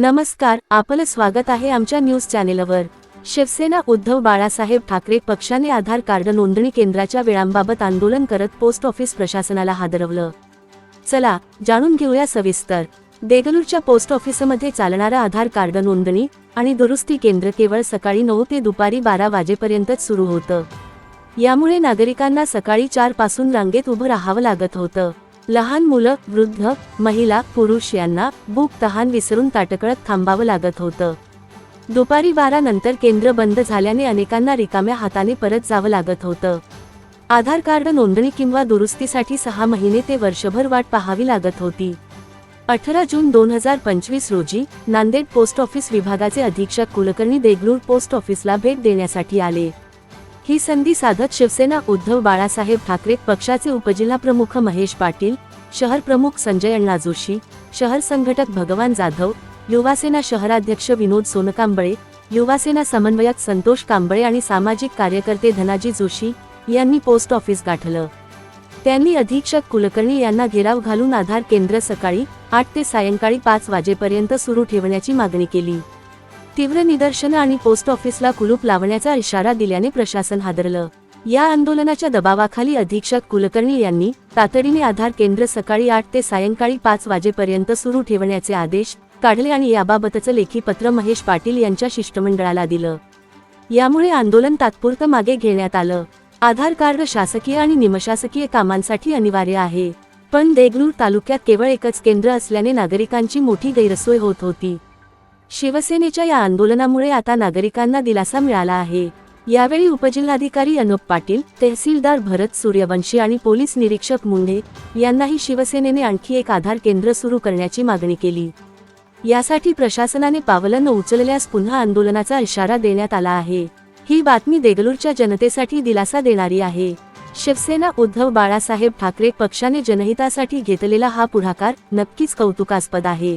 नमस्कार आपलं स्वागत आहे आमच्या न्यूज चॅनेलवर. शिवसेना उद्धव बाळासाहेब ठाकरे पक्षाने आधार कार्ड नोंदणी केंद्राच्या वेळांबाबत आंदोलन करत पोस्ट ऑफिस प्रशासनाला हादरवलं. चला जाणून घेऊया सविस्तर. देगलूरच्या पोस्ट ऑफिसमध्ये चालणारा आधार कार्ड नोंदणी आणि दुरुस्ती केंद्र केवळ सकाळी नऊ ते दुपारी बारा वाजेपर्यंतच सुरू होतं. यामुळे नागरिकांना सकाळी चारपासून रांगेत उभं राहावं लागत होतं. लहान मुलं वृद्ध महिला पुरुष यांना भूक तहान विसरून ताटकळत थांबावं लागत होतं. दुपारी बारा नंतर केंद्र बंद झाल्याने अनेकांना रिकाम्या हाताने परत जावं लागत होतं. आधार कार्ड नोंदणी किंवा दुरुस्तीसाठी सहा महिने ते वर्षभर वाट पाहावी लागत होती. अठरा जून दोन हजार पंचवीस रोजी नांदेड पोस्ट ऑफिस विभागाचे अधीक्षक कुलकर्णी देगलूर पोस्ट ऑफिसला भेट देण्यासाठी आले. ही संधी साधत शिवसेना उद्धव बाळासाहेब ठाकरे पक्षाचे उपजिल्हाप्रमुख महेश पाटील शहर प्रमुख संजय अण्णा जोशी शहर संघटक भगवान जाधव युवासेना शहराध्यक्ष विनोद सोनकांबळे युवासेना समन्वयक संतोष कांबळे आणि सामाजिक कार्यकर्ते धनाजी जोशी यांनी पोस्ट ऑफिस गाठलं. त्यांनी अधीक्षक कुलकर्णी यांना घेराव घालून आधार केंद्र सकाळी आठ ते सायंकाळी पाच वाजेपर्यंत सुरू ठेवण्याची मागणी केली. तीव्र निदर्शनं आणि पोस्ट ऑफिसला कुलूप लावण्याचा इशारा दिल्याने प्रशासन हादरलं. या आंदोलनाच्या दबावाखाली अधीक्षक कुलकर्णी यांनी तातडीने आधार केंद्र सकाळी आठ ते सायंकाळी पाच वाजेपर्यंत सुरू ठेवण्याचे आदेश काढले आणि याबाबतचं लेखी पत्र महेश पाटील यांच्या शिष्टमंडळाला दिलं. यामुळे आंदोलन तात्पुरतं मागे घेण्यात आलं. आधार कार्ड शासकीय आणि निमशासकीय कामांसाठी अनिवार्य आहे. पण देगलूर तालुक्यात केवळ एकच केंद्र असल्याने नागरिकांची मोठी गैरसोय होत होती. शिवसेनेच्या या आंदोलनामुळे आता नागरिकांना दिलासा मिळाला आहे. यावेळी उपजिल्हाधिकारी अनुप पाटील तहसीलदार भरत सूर्यवंशी आणि पोलीस निरीक्षक मुंढे यांनाही शिवसेनेने आणखी एक आधार केंद्र सुरू करण्याची मागणी केली. यासाठी प्रशासनाने पावलं न उचलल्यास पुन्हा आंदोलनाचा इशारा देण्यात आला आहे. ही बातमी देगलूरच्या जनतेसाठी दिलासा देणारी आहे. शिवसेना उद्धव बाळासाहेब ठाकरे पक्षाने जनहितासाठी घेतलेला हा पुढाकार नक्कीच कौतुकास्पद आहे.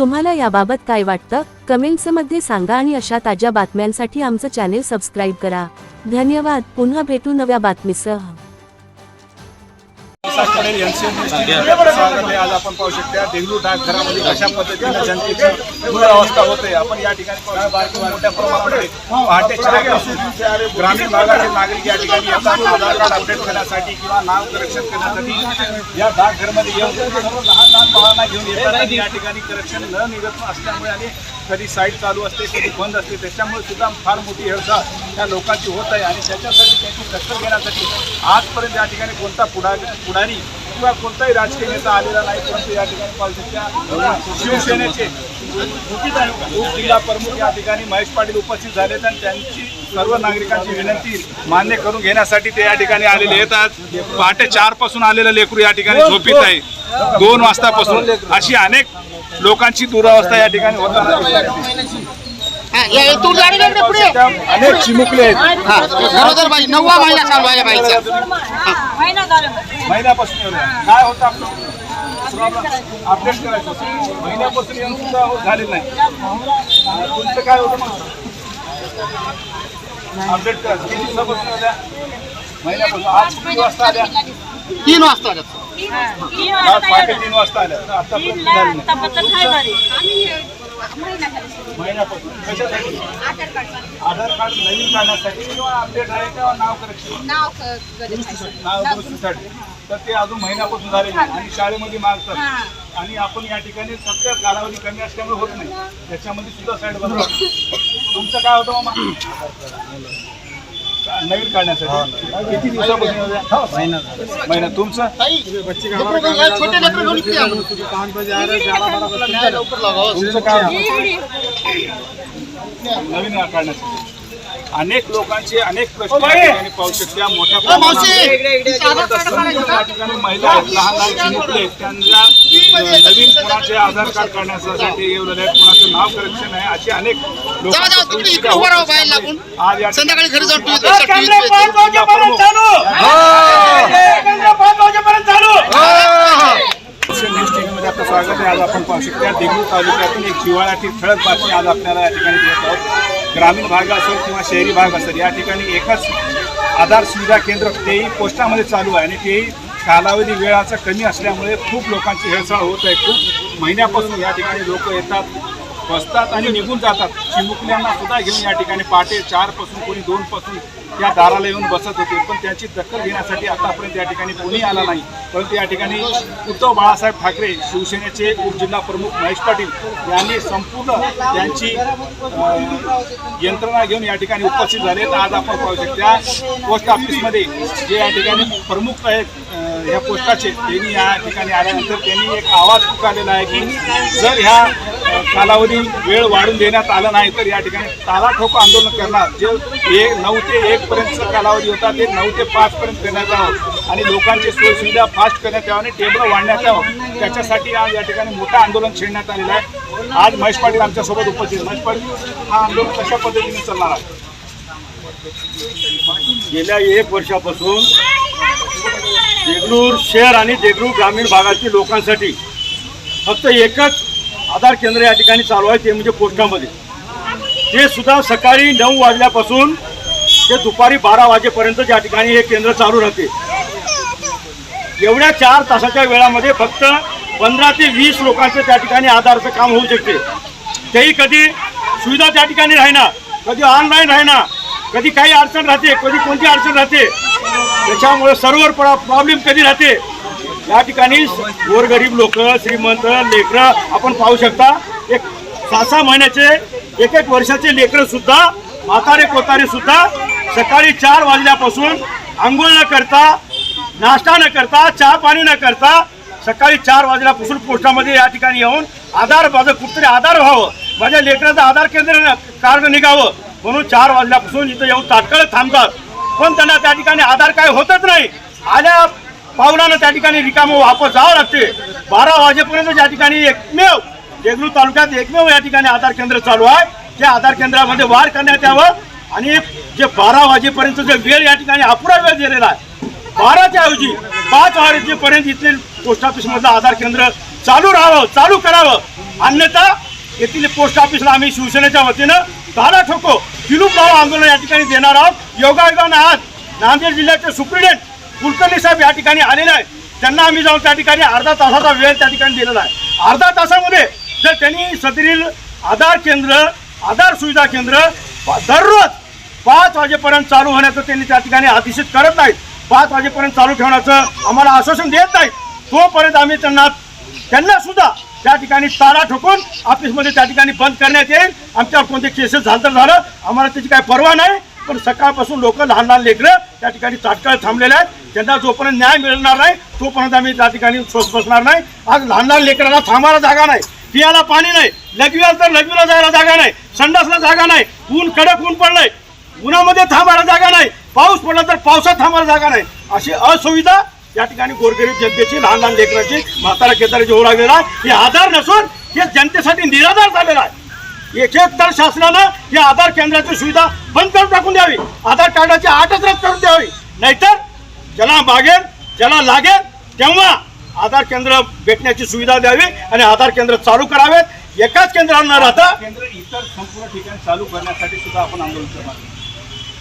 तुम्हाला याबाबत काय वाटतं? कमेंट्समध्ये सांगा आणि अशा ताज्या बातम्यांसाठी आमचं चॅनेल सबस्क्राईब करा. धन्यवाद. पुन्हा भेटू नव्या बातमीसह. विकास पटेल यांचे स्वागत आहे आज आपण पाहू शकता देगलूर डाकघरामध्ये कशा पद्धतीने जनतेची दुरावस्था होते आपण या ठिकाणी मोठ्या प्रमाणामध्ये पहाटे ग्रामीण भागातील नागरिक या ठिकाणी येतात. आधार कार्ड अपडेट करण्यासाठी किंवा नाव करेक्शन करण्यासाठी या डाकघरमध्ये येऊन लहान लहान मुलांना घेऊन येतात या ठिकाणी करेक्शन न निघत असल्यामुळे आणि कधी साईट चालू असते कधी बंद असते त्याच्यामुळे सुद्धा फार मोठी हेळसाळ त्या लोकांची होत आहे. आणि त्याच्यासाठी त्यांची दखल घेण्यासाठी आजपर्यंत या ठिकाणी कोणता पुढारी पुढारी किंवा कोणताही राजकीय नेता आलेला नाही परंतु या ठिकाणी शकता शिवसेनेचे उप जिल्हा प्रमुख या ठिकाणी महेश पाटील उपस्थित झालेत आणि त्यांची सर्व नागरिकांची विनंती मान्य करून घेण्यासाठी ते या ठिकाणी आलेले येतात. पहाटे चारपासून आलेलं लेकरू या ठिकाणी झोपीत आहे. दोन वाजतापासून अशी अनेक लोकांची दुरावस्था या ठिकाणी होताना दिसते. हा, या- तू गाडी इकडे पुढे. त्या अनेक चिमुकले आहेत. गरोदर बाई नववा महिना चालू आहे या बाईचा. महिन्यापासून एवढं. काय होतं आपलं? अपडेट करायचं. होतं. महिन्यापासून येऊन सुद्धा झालेलं नाही. तुमचं काय होतं मग? अपडेट करायचं. किती दिवसापासून आल्या महिन्यापासून. आज किती वाजता आल्या? तीन वाजता आल्यात. तीन वाजता आल्या कशासाठी? आधार कार्ड नवीन काढण्यासाठी किंवा अपडेट आहे किंवा नाव करेक्शन? नाव दुरुस्तीसाठी. तर ते अजून महिन्यापासून झाले नाही. आणि शाळेमध्ये मागतात आणि आपण या ठिकाणी फक्त कालावधी कमी असल्यामुळे होत नाही. त्याच्यामध्ये सुद्धा साईड बनवा तुमचं काय होतं मामा? नवीन काढण्यासाठी किती दिवसापासून? महिना तुमचं. तुमचं काय होतं? नवीन काढण्यासाठी अनेक लोकांचे अनेक प्रश्न पाहू शकता. मोठ्या प्रमाणात महिला आहेत लहान लहान आहेत. त्यांना नवीन कोणाचे आधार कार्ड काढण्यासाठी कोणाचं नाव करेक्शन आहे. असे अनेक. आज या संध्याकाळी घरी जाऊन टीव्हीमध्ये आपलं स्वागत आहे. आज आपण पाहू शकता देगलूर तालुक्यातील एक जिव्हाळ्यातील ठळक बातमी आज आपल्याला या ठिकाणी देत आहोत. ग्रामीण भाग असेल किंवा शहरी भाग असेल या ठिकाणी एकच आधार सुविधा केंद्र तेही पोस्टामध्ये चालू आहे आणि तेही कालावधी वेळाचा कमी असल्यामुळे खूप लोकांची हेळसाळ होत आहे. खूप महिन्यापासून या ठिकाणी लोक येतात. बसतात आणि निघून जातात. चिमुकल्यांना सुद्धा घेऊन या ठिकाणी पहाटे चारपासून कोणी दोन पासून या दाराला येऊन बसत होते. पण त्यांची दखल घेण्यासाठी आतापर्यंत या ठिकाणी कोणी आला नाही. परंतु या ठिकाणी उद्धव बाळासाहेब ठाकरे शिवसेनेचे उपजिल्हा प्रमुख महेश पाटील यांनी संपूर्ण त्यांची यंत्रणा घेऊन या ठिकाणी उपस्थित झाले. तर आज आपण पाहू शकता पोस्ट ऑफिसमध्ये जे या ठिकाणी प्रमुख आहेत या पोस्टाचे त्यांनी या ठिकाणी आल्यानंतर त्यांनी एक आवाज पुकारलेला आहे की जर ह्या कालावधी वेळ वाढून देण्यात आला नाही तर या ठिकाणी ताला ठोक आंदोलन करणार. जे एक नऊ ते एक पर्यंतचा कालावधी होता ते नऊ ते पाच पर्यंत करण्यात यावं. आणि लोकांची सोयसुविधा फास्ट करण्यात यावं आणि टेबल वाढण्यात यावं. त्याच्यासाठी आज या ठिकाणी मोठं आंदोलन छेडण्यात आलेलं आहे. आज महेश पाटील आमच्यासोबत उपस्थित. महेश पाटील हा आंदोलन कशा पद्धतीने चालणार आहे? गेल्या एक वर्षापासून देगलूर शहर आणि देगलूर ग्रामीण भागातील लोकांसाठी फक्त एकच आधार केंद्र या ठिकाणी चालू आहे ते म्हणजे पोस्टामध्ये. ते सुद्धा सकाळी नऊ वाजल्यापासून ते दुपारी बारा वाजेपर्यंत ज्या ठिकाणी हे केंद्र चालू राहते. एवढ्या चार तासाच्या वेळामध्ये फक्त पंधरा ते वीस लोकांचं त्या ठिकाणी आधारचं काम होऊ शकते. तेही कधी सुविधा त्या ठिकाणी राहणार कधी ऑनलाईन राहणार कधी काही अडचण राहते कधी कोणती अडचण राहते त्याच्यामुळे सर्व्हर प्रॉब्लेम कधी राहते या ठिकाणी गोरगरीब लोक श्रीमंत लेकरं आपण पाहू शकता एक सहा सहा महिन्याचे एक एक वर्षाचे लेकरं सुद्धा म्हातारे कोतारे सुद्धा सकाळी चार वाजल्यापासून आंघोळ न करता नाश्ता न करता चहा पाणी न करता सकाळी चार वाजल्यापासून पोस्टामध्ये या ठिकाणी येऊन आधार माझं कुठतरी आधार व्हावं माझ्या लेकराचं आधार केंद्र कार्ड निघावं म्हणून चार वाजल्यापासून इथं येऊन तात्काळ थांबतात. पण त्यांना त्या ठिकाणी आधार काय होतच नाही. आल्या पावलानं त्या ठिकाणी रिकामं वापस जावं लागते. बारा वाजेपर्यंत ज्या ठिकाणी एकमेव देगलूर तालुक्यात एकमेव या ठिकाणी आधार केंद्र चालू आहे. त्या आधार केंद्रामध्ये वाढ करण्यात यावं आणि जे बारा वाजेपर्यंत जे वेळ या ठिकाणी अपुरा वेळ दिलेला आहे बाराच्या ऐवजी पाच वाजेपर्यंत इथले पोस्ट ऑफिसमधलं आधार केंद्र चालू राहावं चालू करावं. अन्यथा येथील पोस्ट ऑफिसला आम्ही शिवसेनेच्या वतीनं दादा ठोको विलूप भाव आंदोलन या ठिकाणी देणार आहोत. योगायोगानं आज नांदेड जिल्ह्याचे सुप्रिटेंडेंट कुलकर्णी साहेब या ठिकाणी आलेले आहेत. त्यांना आम्ही जाऊन त्या ठिकाणी अर्धा तासाचा वेळ त्या ठिकाणी दिलेला आहे. अर्धा तासामध्ये जर त्यांनी सदरील आधार केंद्र आधार सुविधा केंद्र दररोज पाच वाजेपर्यंत चालू होण्याचं त्यांनी त्या ठिकाणी आदिशित करत नाहीत. पाच वाजेपर्यंत चालू ठेवण्याचं आम्हाला आश्वासन देत नाहीत. तोपर्यंत आम्ही त्यांना त्यांना सुद्धा त्या ठिकाणी तारा ठोकून ऑफिसमध्ये त्या ठिकाणी बंद करण्यात येईल. आमच्यावर कोणते केसेस झालं तर झालं. आम्हाला त्याची काय पर्वा नाही. पण सकाळपासून लोक लहान लहान लेकरं त्या ठिकाणी तात्काळ थांबलेले आहेत. त्यांना जोपर्यंत न्याय मिळणार नाही तोपर्यंत आम्ही त्या ठिकाणी सोस बसणार नाही. आज लहान लहान लेकरांना थांबायला जागा नाही. पियाला पाणी नाही. लघवीला तर लघवीला जायला जागा नाही. संडासला जागा नाही. ऊन कडक ऊन पडलंय. उन्हामध्ये थांबायला जागा नाही. पाऊस पडला तर पावसात थांबायला जागा नाही. अशी असुविधा या ठिकाणी गोरगरीब जनतेची लहान लहान लेकरांची म्हातारा केताराची होऊ लागलेला आहे. हे आधार नसून हे जनतेसाठी निराधार झालेला आहे. एक एक तर शासनानं या आधार केंद्राची सुविधा बंद करून टाकून द्यावी. आधार कार्डाची आठच रद्द करून द्यावी. नाहीतर ज्याला मागेल ज्याला लागेल तेव्हा आधार केंद्र भेटण्याची सुविधा द्यावी आणि आधार केंद्र चालू करावेत. एकाच केंद्रावर न राहता केंद्र इतर संपूर्ण ठिकाणी चालू करण्यासाठी सुद्धा आपण आंदोलन करणार.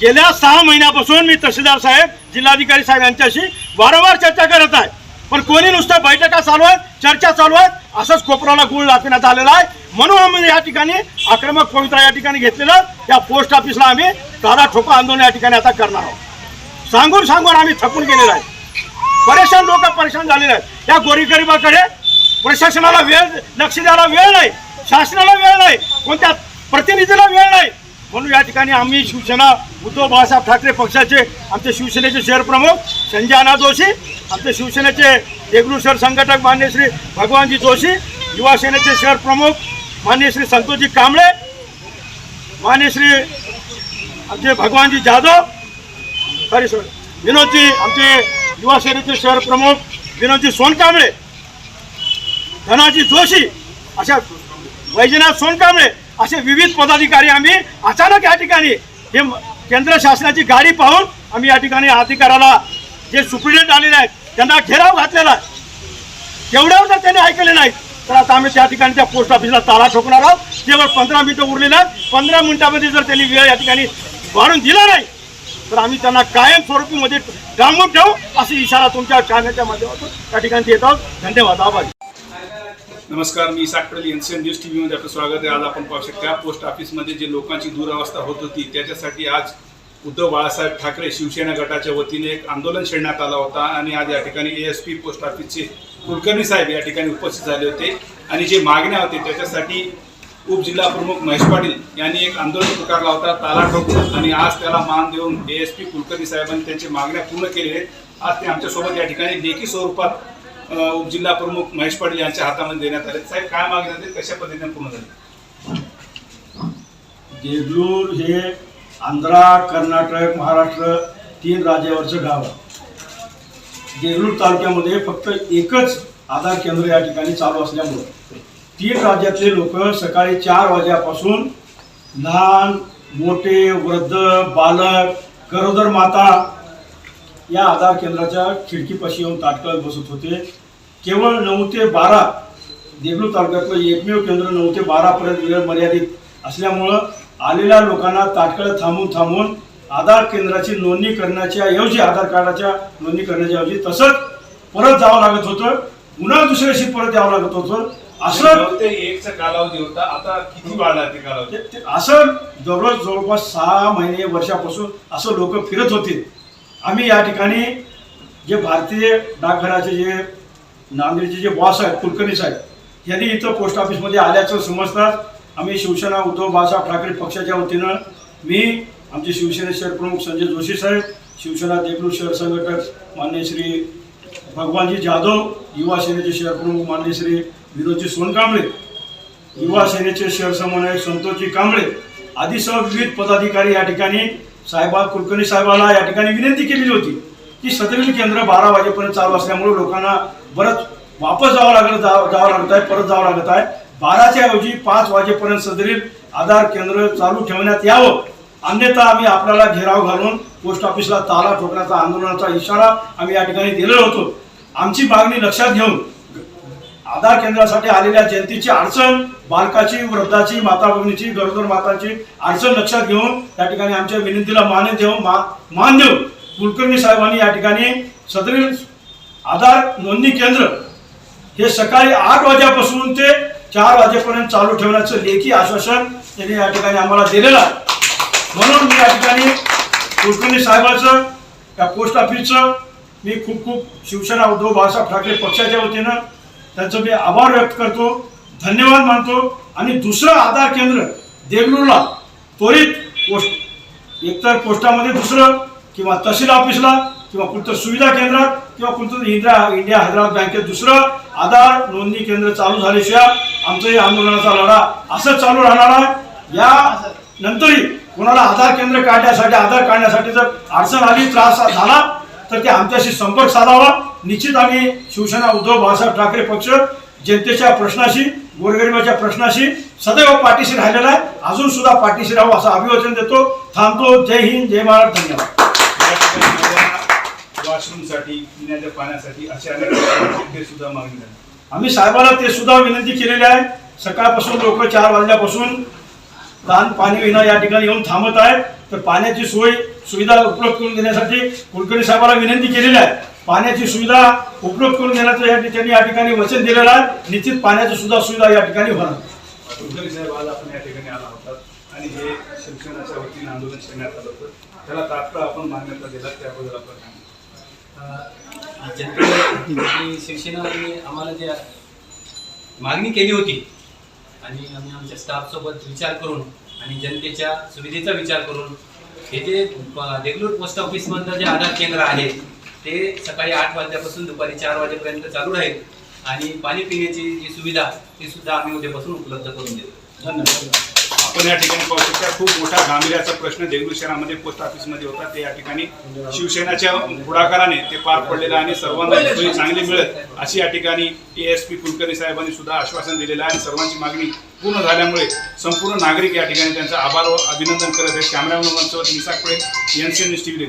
गेल्या सहा महिन्यापासून मी तहसीलदार साहेब जिल्हाधिकारी साहेब यांच्याशी वारंवार चर्चा करत आहे. पण कोणी नुसतं बैठका चालू आहेत चर्चा चालू आहेत असंच कोपराला गुळ लाटण्यात आलेला आहे. म्हणून आम्ही या ठिकाणी आक्रमक पवित्रा या ठिकाणी घेतलेलं. त्या पोस्ट ऑफिसला आम्ही दादा ठोका आंदोलन या ठिकाणी आता करणार आहोत. सांगून सांगून आम्ही थकून गेलेलो आहे. परेशान लोक परेशान झालेले आहेत. या गोरीगरिबाकडे प्रशासनाला वेळ लक्ष द्यायला वेळ नाही शासनाला वेळ नाही कोणत्या प्रतिनिधीला वेळ नाही. म्हणून या ठिकाणी आम्ही शिवसेना उद्धव बाळासाहेब ठाकरे पक्षाचे आमचे शिवसेनेचे शहर प्रमुख संजय अना जोशी आमचे शिवसेनेचे देगलूर शहर संघटक मान्य श्री भगवानजी जोशी युवासेनेचे शहर प्रमुख मान्य श्री संतोषजी कांबळे मान्य श्री आमचे भगवानजी जाधव सॉरी सॉरी विनोदजी आमचे युवासेनेचे शहर प्रमुख विनोदजी सोनकांबळे धनाजी जोशी अशा वैजनाथ सोनकांबळे असे विविध पदाधिकारी आम्ही अचानक या ठिकाणी हे केंद्र शासनाची गाडी पाहून आम्ही या ठिकाणी अधिकाऱ्याला जे सुप्रिटेंट आलेले आहेत त्यांना घेराव घातलेला आहे. तेवढ्यावर जर त्यांनी ऐकले नाही तर आता आम्ही त्या ठिकाणी त्या पोस्ट ऑफिसला ताला ठोकणार आहोत. केवळ पंधरा मिनिटं उरलेलं आहेत पंधरा मिनिटामध्ये जर त्यांनी वेळ या ठिकाणी वाढून दिला नाही तर आम्ही त्यांना कायम स्वरूपीमध्ये डांबून ठेवू असा इशारा तुमच्या चॅनलच्या माध्यमातून त्या ठिकाणी येत आहोत. धन्यवाद. आभारी. नमस्कार मी Isak Patel N C N news T व्हीमध्ये आपलं स्वागत आहे. आज आपण पाहू शकता पोस्ट ऑफिसमध्ये जे लोकांची दुरावस्था होत होती त्याच्यासाठी आज उद्धव बाळासाहेब ठाकरे शिवसेना गटाच्या वतीने एक आंदोलन छेडण्यात आला होता आणि आज या ठिकाणी ए एस पी पोस्ट ऑफिसचे कुलकर्णी साहेब या ठिकाणी उपस्थित झाले होते. आणि जे मागण्या होते त्याच्यासाठी उपजिल्हा प्रमुख महेश पाटील यांनी एक आंदोलन पुकारला होता ताला ठोकून. आणि आज त्याला मान देऊन ए एस पी कुलकर्णी साहेबांनी त्यांची मागण्या पूर्ण केलेल्या आहेत. आज ते आमच्यासोबत या ठिकाणी लेखी स्वरूपात उपजिल्हा प्रमुख महेश पाटील यांच्या हातामध्ये देण्यात आले. साहेब काय मागण्यात आहेत कशा पद्धतीने पूर्ण झाले? देगलूर हे आंध्रा कर्नाटक महाराष्ट्र तीन राज्यावरचं गाव आहे. देगलूर तालुक्यामध्ये फक्त एकच आधार केंद्र या ठिकाणी चालू असल्यामुळं तीन राज्यातले लोक सकाळी चार वाजल्यापासून लहान मोठे वृद्ध बालक गरोदर माता या आधार केंद्राच्या खिडकीपाशी येऊन ताटकळत बसत होते. केवळ नऊ ते बारा देगलूर तालुक्यातलं एकमेव केंद्र नऊ ते बारापर्यंत वेळ मर्यादित असल्यामुळं आलेल्या लोकांना तात्काळ थांबून थांबून आधार केंद्राची नोंदणी करण्याच्या ऐवजी आधार कार्डाच्या नोंदणी करण्याच्या ऐवजी तसंच परत जावं लागत होतं. पुन्हा दुसऱ्या दिवशी परत यावं लागत होतं. असं ते एकचा कालावधी होता. आता किती वाढला ते कालावधी? असं दररोज जवळपास सहा महिने वर्षापासून असं लोक फिरत होते. आम्ही या ठिकाणी जे भारतीय डाकघराचे जे नांदेडचे जे बॉस आहेत कुलकर्णी साहेब यांनी इथं पोस्ट ऑफिसमध्ये आल्याचं समजतात आम्ही शिवसेना उद्धव बाळासाहेब ठाकरे पक्षाच्या वतीनं मी आमचे शिवसेना शहर प्रमुख संजय जोशी साहेब शिवसेना देगलूर शहर संघटक मान्य श्री भगवानजी जाधव युवा सेनेचे शहर प्रमुख मान्य श्री विनोदजी सोनकांबळे युवा सेनेचे शहर समन्वयक संतोषजी कांबळे आदी सर्व विविध पदाधिकारी या ठिकाणी साहेबा कुलकर्णी साहेबाला या ठिकाणी विनंती केलेली होती की सदरील केंद्र बारा वाजेपर्यंत चालू असल्यामुळे लोकांना बरंच वापस जावं लागलं जा- जावं लागत आहे परत जावं लागत आहे. बाराच्या ऐवजी पाच वाजेपर्यंत सदरील आधार केंद्र चालू ठेवण्यात यावं. अन्यथा आम्ही आपल्याला घेराव घालून पोस्ट ऑफिसला ताला ठोकण्याचा आंदोलनाचा इशारा आम्ही या ठिकाणी दिलेला होतो. आमची मागणी लक्षात घेऊन आधार केंद्रासाठी आलेल्या जनतेची अडचण बालकाची वृद्धाची माता भगिनीची गरोदर माताची अडचण लक्षात घेऊन या ठिकाणी आमच्या विनंतीला मान्य देऊन मा- मान देऊन कुलकर्णी साहेबांनी या ठिकाणी सदरील आधार नोंदणी केंद्र हे सकाळी आठ वाजेपासून ते चार वाजेपर्यंत चालू ठेवण्याचं लेखी आश्वासन त्यांनी या ठिकाणी आम्हाला दिलेलं आहे. म्हणून मी या ठिकाणी कुलकर्णी साहेबाचं या पोस्ट ऑफिसचं मी खूप खूप शिवसेना उद्धव बाळासाहेब ठाकरे पक्षाच्या वतीनं त्याचं मी आभार व्यक्त करतो धन्यवाद मानतो. आणि दुसरं आधार केंद्र देगलूरला त्वरित पोस्ट एकतर पोस्टामध्ये दुसरं किंवा तहसील ऑफिसला किंवा कुठं सुविधा केंद्रात किंवा कुठं इंडिया इंडिया हैदराबाद बँकेत दुसरं आधार नोंदणी केंद्र चालू झाल्याशिवाय आमचं हे आंदोलनाचा लढा असंच चालू राहणार आहे. या नंतरही कोणाला आधार केंद्र काढण्यासाठी आधार काढण्यासाठी जर अडचण आली त्रास झाला तर ते आमच्याशी संपर्क साधावा. निश्चित आम्ही शिवसेना उद्धव बाळासाहेब ठाकरे पक्ष जनतेच्या प्रश्नाशी गोरगरिबाच्या प्रश्नाशी सदैव पाठीशी राहिलेला आहे. अजून सुद्धा पाठीशी राहू असं अभिवचन देतो. थांबतो. जय हिंद जय महाराष्ट्र धन्यवाद. वॉशरूमसाठी पिण्याच्या पाण्यासाठी असे अनेक ते सुद्धा मागणी झाली. आम्ही साहेबाला ते सुद्धा विनंती केलेली आहे. सकाळपासून लोक चार वाजल्यापासून ताण पाणी विना या ठिकाणी येऊन थांबत आहेत तर पाण्याची सोय सुविधा उपलब्ध करून देण्यासाठी कुलकर्णी साहेबाला विनंती केलेली आहे. पाण्याची सुविधा उपलब्ध करून देण्याचं या त्यांनी या ठिकाणी वचन दिलेलं आहे. निश्चित पाण्याची सुद्धा सुविधा या ठिकाणी होणार. कुलकर्णी साहेब आज आपण या ठिकाणी आला होता आणि हे शिक्षणाच्या वतीने आंदोलन छेडण्यात आलं होतं. त्याला तात्काळ आपण मान्यता दिला त्याबद्दल आपण? जनतेने शिवसेनाने आम्हाला जे मागणी केली होती आणि आम्ही आमच्या स्टाफसोबत विचार करून आणि जनतेच्या सुविधेचा विचार करून हे जे देगलूर पोस्ट ऑफिसमधलं जे आधार केंद्र आहे ते सकाळी आठ वाजल्यापासून दुपारी चार वाजेपर्यंत चालू राहील. आणि पाणी पिण्याची जी सुविधा ती सुद्धा आम्ही उद्यापासून उपलब्ध करून देतो धन्यवाद. आपण या ठिकाणी पाहू शकता खूप मोठा गांभीर्याचा प्रश्न देगलूर शहरामध्ये पोस्ट ऑफिसमध्ये होता. ते या ठिकाणी शिवसेनाच्या पुढाकाराने ते पार पडलेलं आणि सर्वांना सोयी चांगली मिळत अशी या ठिकाणी ए एस पी कुलकर्णी साहेबांनी सुद्धा आश्वासन दिलेलं आहे. आणि सर्वांची मागणी पूर्ण झाल्यामुळे संपूर्ण नागरिक या ठिकाणी त्यांचा आभार व अभिनंदन करत आहेत. कॅमेरामॅन सोबत निसाक पडेल N C news T V